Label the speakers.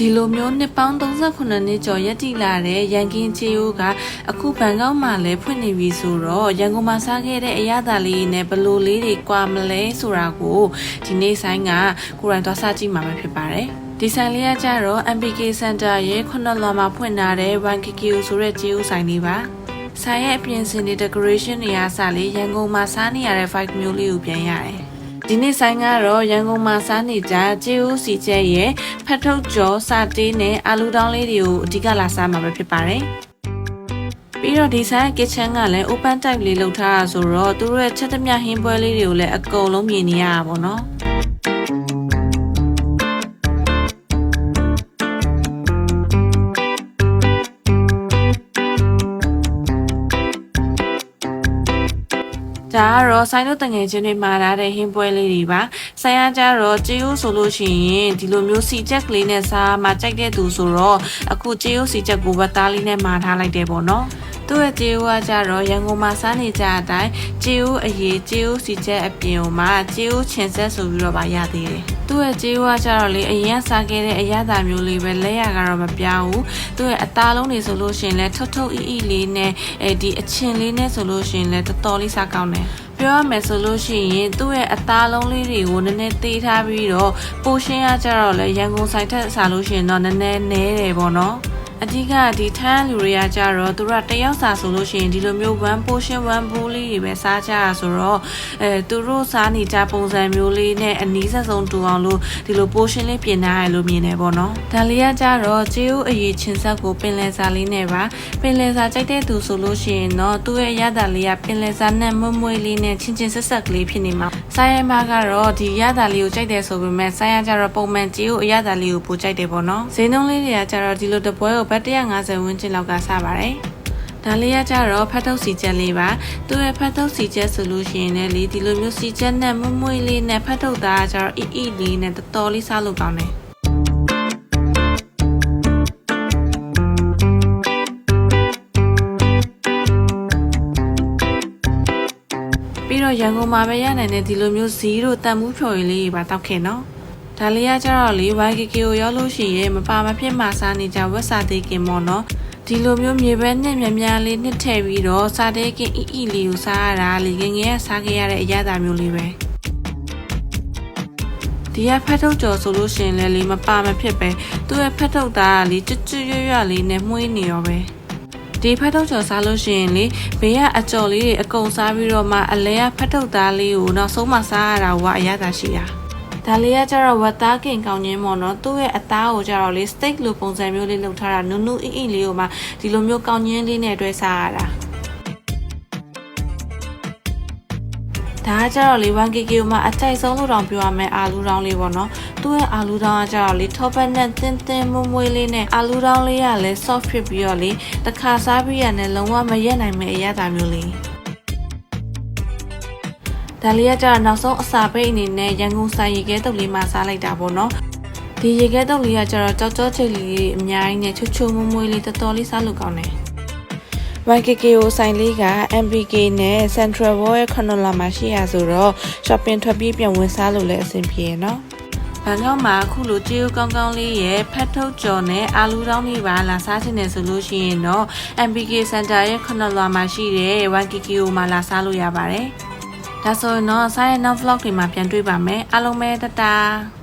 Speaker 1: ဒီလိုမျိုးနှစ်ပေါင်း38နှစ်ကျော်ရက်တည်လာတဲ့ရန်ကင်းချေယိုးကအခုဘန်ကောက်မှာလည်းဖွင့်နေပြီဆိုတော့ရန်ကုန်မှာစားခဲ့တဲ့အရသာလေးနဲ့ဘယ်လိုလေးတွေကွာမလဲဆိုတာကိုဒီနေ့ဆိုင်ကကိုရိုင်းသွားစကြည့်မှာပဲဖြစ်ပါတယ်ဒီဆိုင်လေးကကြတော့ MPK Center ရဲ့ခုနှစ်လွာမှာဖွင့်ထားတဲ့ 1KK ဆိုတဲ့ကျေးဦးဆိုင်လေးပါဆိုင်ရဲ့အပြင်စင်တွေ decoration တွေအားစလေးရန်ကုန်မှာစားနေရတဲ့ vibe မျိုးလေးကိုပြန်ရတယ် ဒီနေ့ဆိုင်ကတော့ရန်ကုန်မှာစားနေကြကျေးဦးစီကျဲရဲ့ဖတ်ထုတ်ကျော်စာတေးနဲ့အာလူတောင်းလေးတွေကိုအဓိကလာစားမှာပဲဖြစ်ပါတယ်။ပြီးတော့ဒီဆိုင် kitchen ကလည်း open type လေးလုပ်ထားတာဆိုတော့သူတို့ရဲ့ချက်သမျှဟင်းပွဲလေးတွေကိုလည်းအကုန်လုံးမြင်နေရတာပေါ့နော်။ ဒါကတော့ဆိုင်တို့တငယ်ချင်းတွေမှာထားတဲ့ဟင်းပွဲလေးတွေပါဆိုင်ရကြတော့ကြေးရိုးဆိုလို့ရှိရင်ဒီလိုမျိုးစီချက်ကလေးနဲ့စားမှကြိုက်တဲ့သူဆိုတော့အခုကြေးရိုးစီချက်ကိုပဲသားလေးနဲ့မှာထားလိုက်တယ်ပေါ့နော် သူ့ရဲ့ကြေးရိုးကကြတော့ရန်ကုန်မှာစားနေကြတဲ့အတိုင်းကြေးရိုးအရေးကြေးရိုးစီချက်အပြင်မှာကြေးရိုးချင်ဆက်ဆိုပြီးတော့ပါရသေးတယ်သူ့ရဲ့ကြေးရိုးကကြတော့လေအရင်စားခဲ့တဲ့အရသာမျိုးလေးပဲလက်ရကတော့မပြောင်းဘူးသူ့ရဲ့အသားလုံးတွေဆိုလို့ရှိရင်လည်းထုတ်ထုတ်အီအီလေးနဲ့အဲဒီအချင်လေးနဲ့ဆိုလို့ရှိရင်လည်းတော်တော်လေးစားကောင်းတယ်ပြောရမယ်ဆိုလို့ရှိရင်သူ့ရဲ့အသားလုံးလေးတွေကိုနည်းနည်းသေးထားပြီးတော့ပိုရှင်းရကြတော့လေရန်ကုန်ဆိုင်ထက်စားလို့ရှိရင်တော့နည်းနည်းနဲတယ်ပေါ့နော် အဓိကဒီထန်းလူတွေကကြတော့သူတို့ကတယောက်စာဆိုလို့ရှိရင်ဒီလိုမျိုး one portion one bowl လေးတွေပဲစားကြရဆိုတော့အဲသူတို့စားနေကြပုံစံမျိုးလေးနဲ့အနီးဆက်ဆုံးတူအောင်လို့ဒီလို portion လေးပြင်ထားရလို့မြင်နေပေါ့နော်ဒါလေးကကြတော့ကျေးဥအရေးချင်းဆက်ကိုပင်လယ်စာလေးနဲ့ပါပင်လယ်စာကြိုက်တဲ့သူဆိုလို့ရှိရင်တော့သူ့ရဲ့ရတာလေးကပင်လယ်စာနဲ့မွမွေးလေးနဲ့ချင်းချင်းဆက်ဆက်ကလေးဖြစ်နေမှာဆိုင်ရမကတော့ဒီရတာလေးကိုကြိုက်တယ်ဆိုပေမဲ့ဆိုင်ရကြတော့ပုံမှန်ကျေးဥအရတာလေးကိုပိုကြိုက်တယ်ပေါ့နော်ဈေးနှုန်းလေးတွေကကြတော့ဒီလိုတပွဲကိုဘတ်150ဝန်းကျင်လောက်ကစားပါတယ်ဒါလေးကကြတော့ဖတ်ထုတ်စီချက်လေးပါသူ့ရဲ့ဖတ်ထုတ်စီချက်ဆိုလို့ရှိရင်လည်းလေဒီလိုမျိုးစီချက်နဲ့မွမွေးလေးနဲ့ဖတ်ထုတ်သားကကြတော့အီအီလေးနဲ့တော်တော်လေးစားလို့ကောင်းတယ်ပြီးတော့ရန်ကုန်မှာပဲရနိုင်တဲ့ဒီလိုမျိုးဇီးတို့တန်မှုဖြော်ရည်လေးတွေပါတောက်ခဲ့နော် ဒါလေးကကြတော့လေ YKK ကိုရောက်လို့ရှိရင်မပါမဖြစ်မှစားနေကြဝက်စာသေးကင်မော်နော်ဒီလိုမျိုးမြေပဲနဲ့မြများလေးနှစ်ထည့်ပြီးတော့စားတဲ့ကင်အီအီလေးကိုစားရတာလေငယ်ငယ်ကစားခဲ့ရတဲ့အရသာမျိုးလေးပဲဒီကဖတ်ထုတ်ကြော်ဆိုလို့ရှိရင်လည်းလေမပါမဖြစ်ပဲသူ့ရဲ့ဖတ်ထုတ်သားကလေကျွတ်ကျွတ်ရွရွလေးနဲ့မှုေးနေရောပဲဒီဖတ်ထုတ်ကျော်စားလို့ရှိရင်လေဘေးကအကြော်လေးတွေအကုန်စားပြီးတော့မှအလဲကဖတ်ထုတ်သားလေးကိုနောက်ဆုံးမှစားရတာကအရသာရှိတာ ဒါလေးကကျတော့ဝတ်သားကင်ကောင်းခြင်းပေါ့နော်သူ့ရဲ့အသားကိုကျတော့လေ steak လိုပုံစံမျိုးလေးလုပ်ထားတာနုနုအီအီလေးကိုမှဒီလိုမျိုးကောင်းခြင်းလေးနဲ့တွဲစားရတာဒါကကြတော့လေ 1kk ကိုမှအကြိုက်ဆုံးလို့တောင်ပြောရမယ်အာလူတောင်းလေးပေါ့နော်သူ့ရဲ့အာလူတောင်းကကြတော့လေထောပတ်နဲ့တင်းတင်းမွမွေးလေးနဲ့အာလူတောင်းလေးကလည်း soft ဖြစ်ပြီးတော့လေတစ်ခါစားပြီးရနဲ့လုံးဝမရက်နိုင်မယ့်အရသာမျိုးလေး ဒါလေးကကြတော့နောက်ဆုံးအစာပိတ်အနေနဲ့ရန်ကုန်ဆိုင်ရေခဲတုပ်လေးမှာစားလိုက်တာပေါ့နော်ဒီရေခဲတုပ်လေးကကြတော့ကြောက်ကြောချိတ်လေးအများကြီးနဲ့ချွတ်ချွတ်မွမွေးလေးတော်တော်လေးစားလို့ကောင်းတယ် YKK ကိုဆိုင်လေးက MPK နဲ့ Central World ရဲ့ခဏလာမှာရှိရဆိုတော့ shopping ထွက်ပြီးပြန်ဝင်စားလို့လည်းအဆင်ပြေရနော်။ဘန်ကောက်မှာအခုလိုကြေးဥကောင်းကောင်းလေးရဲ့ဖတ်ထုတ်ကြော်နဲ့အာလူတောင်းလေးပါလာစားချင်တယ်ဆိုလို့ရှိရင်တော့ MPK Center ရဲ့ခဏလာမှာရှိတဲ့ YKK ကိုမှလာစားလို့ရပါတယ်။ ဒါဆိုရင်တော့ဆိုင်ရဲ့နောက် vlog တွေမှာပြန်တွေ့ပါမယ်။အားလုံးပဲတတား